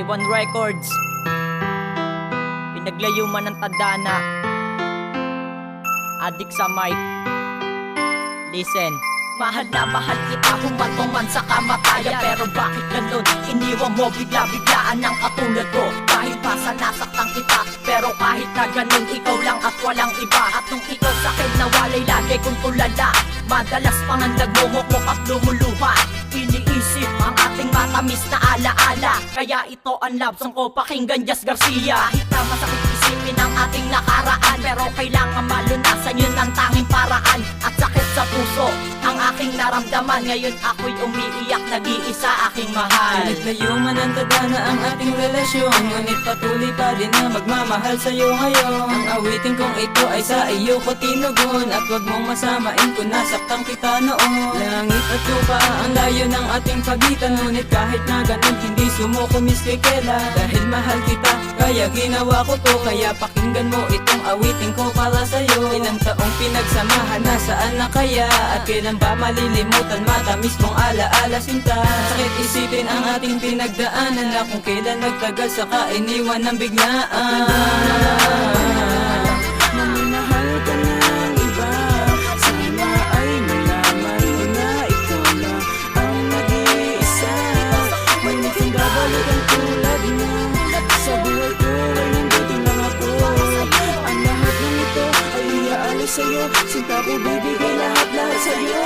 K1 Records. Pinaglayuman ng tadhana Adik sa mic. Listen. Mahal na mahal kita Humantong man sa kamatayan. Pero bakit ganun? Iniwan mo bigla-biglaan ng katulad ko. Dahil pa sa nasaktan kita Pero kahit na ganun Ikaw lang at walang iba. At nung ikaw sa akin nawalay Lagi kong tulala. Madalas pang ang nagmumukmok at ating matamis na alaala. Kaya ito ang love song ko Pakinggan Jazz Garcia. Kahit na masakit isipin ang ating nakaraan Pero kailangan malunasan yun ang tanging paraan. At sa puso. Ang aking naramdaman Ngayon ako'y umiiyak Nag-iisa aking mahal. Pinaglayuman ng tadhana ang ating relasyon Ngunit patuloy pa rin na magmamahal sa'yo ngayon. Ang awitin kong ito ay sa iyo ko tinugon At wag mong masamain kung nasaktan kita noon. Langit at lupa ang layo ng ating pagitan Ngunit kahit na ganun hindi sumuko Miss Kikela Dahil mahal kita kaya ginawa ko to Kaya pakinggan mo itong awitin ko para sa'yo. Ilang taong pinagsamahan nasaan na kaya At kailan ba malilimutan matamis mong alaala sinta. Sakit isipin ang ating pinagdaanan Na kung kailan nagtagal saka iniwan ng biglaan. Maminahal ka ng iba Sana ay malaman na ikaw lang ang nag-iisa. Ngunit kung babalik ang tulad Sa ko ay nandito lang ako. Ang lahat ng ito ay iaalis sa'yo Sinta ko sa'yo.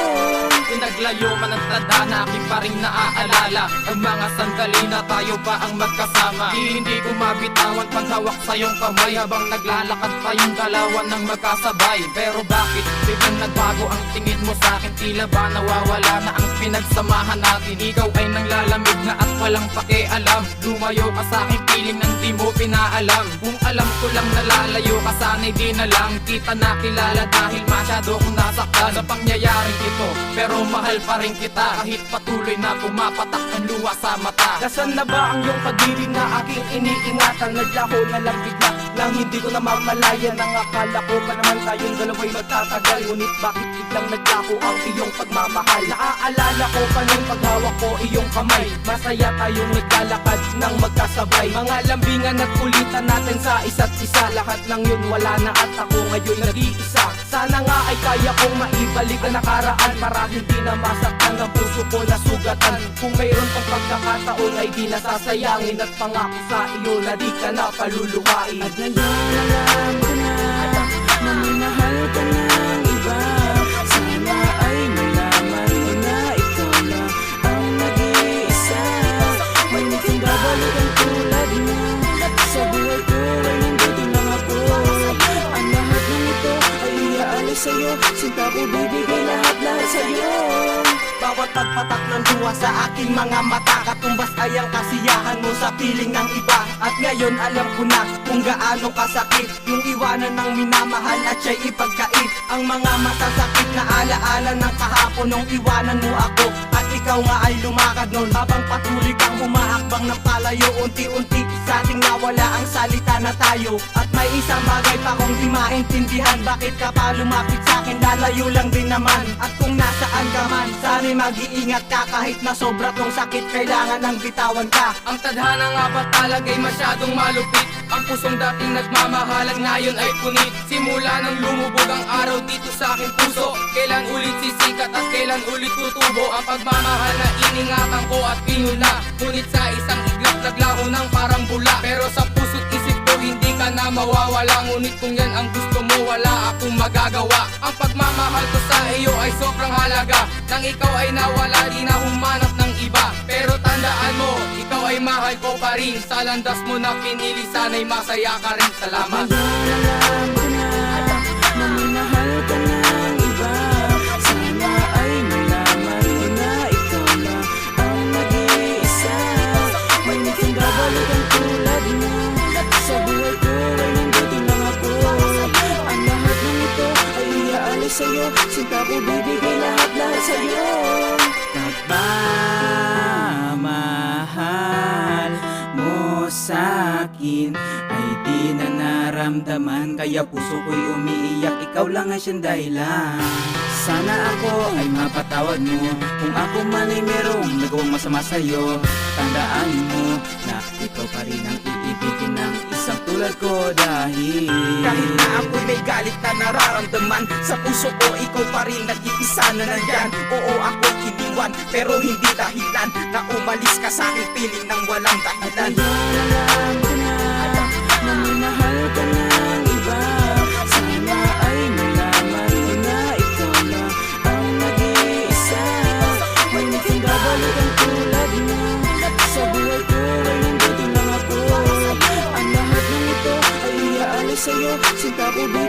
Pinaglayo man ang tadhana, aking pa rin naaalala. Ang mga sandali na tayo pa ang magkasama. Di hindi ko mabitawan paghawak sa iyong kamay Habang naglalakad tayong dalawa ng magkasabay. Pero bakit biglang nagbago ang tingin mo sa akin Tila ba nawawala na ang pinagsamahan natin? Ikaw ay nanglalamig na at walang pakialam. Lumayo ka sa aking piling nang di mo pinaalam. Kung alam ko lang nalalayo ka sana'y di na lang Kita na kilala dahil masyado kong nasaktan Sa pangyayaring ito. Pero mahal pa rin kita Kahit patuloy na pumapatak ang luha sa mata. Nasaan na ba ang iyong pag-ibig na aking iniingatan? Naglaho na lang bigla lang hindi ko na mamalayan Ang akala ko pa naman tayong dalawa'y magtatagal Ngunit bakit biglang naglaho ang iyong pagmamahal. Naaalala ko pa nung paghawak ko iyong kamay. Masaya tayong naglalakad ng magkasabay. Mga lambingan at kulitan natin sa isa't isa. Lahat ng yun wala na at ako ngayon nag-iisa. Sana nga ay kaya kong maibalik ang nakaraan. Para hindi na masaktan ang puso ko na sugatan. Kung mayroon pang pagkakataon ay di nasasayangin At pangako sa iyo na di ka na paluluhain At ngayon kung babalik ang tulad mo. Sa buhay ko ay nandito lang ako. Ang lahat ng ito ay iaalis sa'yo. Sinta ko bibigay lahat-lahat sa'yo. Bawat pagpatak ng luha sa aking mga mata Katumbas ay ang kasiyahan mo sa piling ng iba. At ngayon alam ko na kung gaano kasakit Yung iwanan ng minamahal at siya'y ipagkait. Ang mga masasakit na alaala ng kahapon Nung iwanan mo ako ikaw nga ay lumakad nun Habang patuloy kang humahakbang ng palayo. Unti-unti sa ating nawala ang salita na tayo. At may isang bagay pa kong di maintindihan. Bakit ka pa lumapit sa akin? Lalayo lang din naman. At kung nasaan ka man sana'y mag-iingat ka. Kahit na sobra tong sakit kailangan ng bitawan ka. Ang tadhana nga ba talaga'y masyadong malupit Ang pusong dating nagmamahalan ngayon ay punit. Simula nang lumubog ang araw dito sa aking puso. Kailan ulit sisikat at kailan ulit tutubo Ang pagmamahal na iningatan ko at pinuna. Ngunit sa isang iglap naglaho ng parang bula. Pero sa puso't isip ko hindi ka na mawawala. Ngunit kung yan ang gusto mo wala akong magagawa. Ang pagmamahal ko sa iyo ay sobrang halaga. Nang ikaw ay nawala di na humanap ng iba. Pero tandaan mo, ikaw ay mahal ko pa rin. Sa landas mo na pinili sana'y masaya ka rin. Salamat. Alam ko na Na minahal ka na sa'yo. Sinta ko bibigay lahat-lahat sa'yo sa'kin ay di na naramdaman Kaya puso ko'y umiiyak, ikaw lang ang siyang dahilan. Sana ako ay mapatawad mo. Kung ako man ay merong nagawang masama sa'yo Tandaan mo na ikaw pa rin ang iibigin ng isang tulad ko Dahil Kahit na ako'y may galit na nararamdaman Sa puso ko ikaw pa rin nag-iisa na nandyan. Oo ako'y iniwan pero hindi dahilan Na umalis ka sa aking piling nang walang dahilan sa'yo. Sinta ko sa'yo